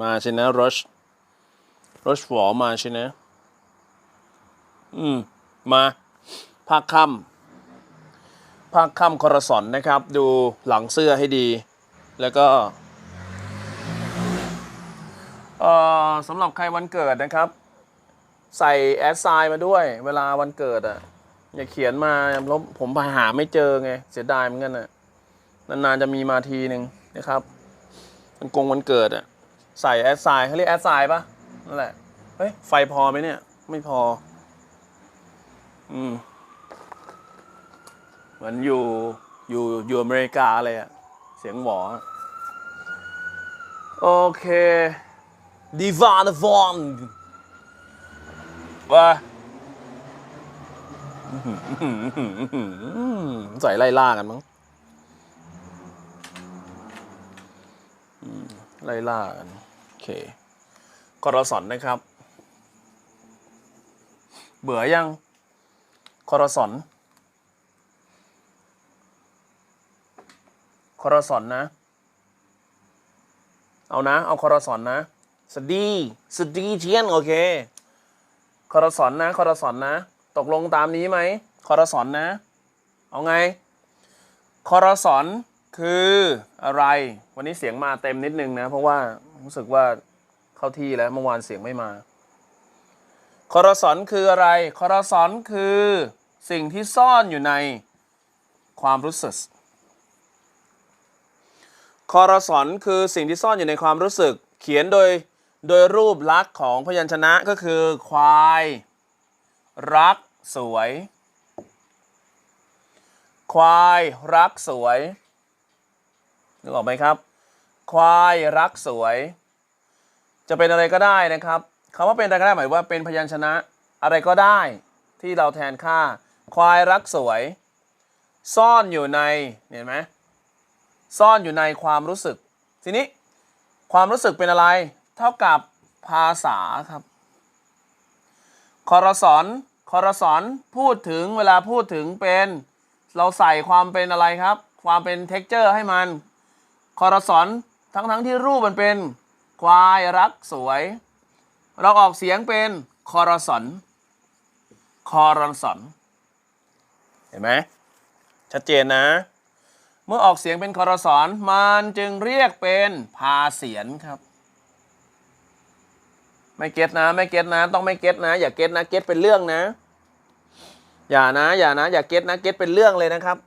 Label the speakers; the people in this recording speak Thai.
Speaker 1: มาใช่นะ rush rush ฝอมาใช่นะ อืม มาภาคค่ำภาคค่ำคอรสอนนะครับ ดูหลังเสื้อให้ดี แล้วก็เอ่อสำหรับใครวันเกิดนะครับ ใส่แอดไซน์มาด้วย เวลาวันเกิดอะ อย่าเขียนมาแล้วผมหาไม่เจอไง เสียดายเหมือนกันอะ นานๆจะมีมาทีหนึ่งนะครับมันกงวันเกิดอะใส่แอดไซน์เขาเรียกแอดไซน์ปะนั่นแหละเฮ้ยไฟพอไหมเนี่ย ไม่พอ อืมเหมือนอยู่อยู่อยู่อเมริกาเลยอะเสียงหวอโอเคดีวานวอนว่าใส่ไล่ล่ากันมั้งอืม ไล่ล่ากันโอเคกรสอนนะครับ เบื่อยังคอรสอนคอรสอนนะ เอานะ เอาคอรสอนนะ สดีสดีเชียน โอเคคอรสอนนะคอรสอนนะ ตกลงตามนี้ไหมคอรสอนนะ เอาไงคอรสอน คืออะไร วันนี้เสียงมาเต็มนิดนึงนะ เพราะว่ารู้สึกว่าเข้าที่แล้วเมื่อวานเสียงไม่มาคอรสอนคืออะไรคอรสอนคือสิ่งที่ซ่อนอยู่ในความรู้สึกคอรสอนคือสิ่งที่ซ่อนอยู่ในความรู้สึก เขียนโดยโดยรูปลักษณ์ของพยัญชนะก็คือ ควาย รักสวย ควาย รักสวย นึกออกไหมครับ ควายรักสวย จะเป็นอะไรก็ได้นะครับคำว่าเป็นอะไรก็ได้หมายว่าเป็นพยัญชนะอะไรก็ได้ที่เราแทนค่า ควายรักสวย ซ่อนอยู่ในเห็นไหมซ่อนอยู่ในความรู้สึก ทีนี้ความรู้สึกเป็นอะไร เท่ากับภาษาครับคอรสอนคอรสอนพูดถึงเวลาพูดถึงเป็น เราใส่ความเป็นอะไรครับ ความเป็น t e x t อร์ให้มัน คอรสอนทั้งทั้งๆที่รูปมันเป็นควายรักสวย เราออกเสียงเป็นคอรสอนคอรสอนเห็นไหมชัดเจนนะ เมื่อออกเสียงเป็นคอรสอนมันจึงเรียกเป็นพาเสียนครับ ไม่เก็ตนะ ไม่เก็ตนะ ต้องไม่เก็ตนะ อย่าเก็ตนะ เก็ตเป็นเรื่องนะ อย่านะ อย่านะ อย่าเก็ตนะ เก็ตเป็นเรื่องเลยนะครับ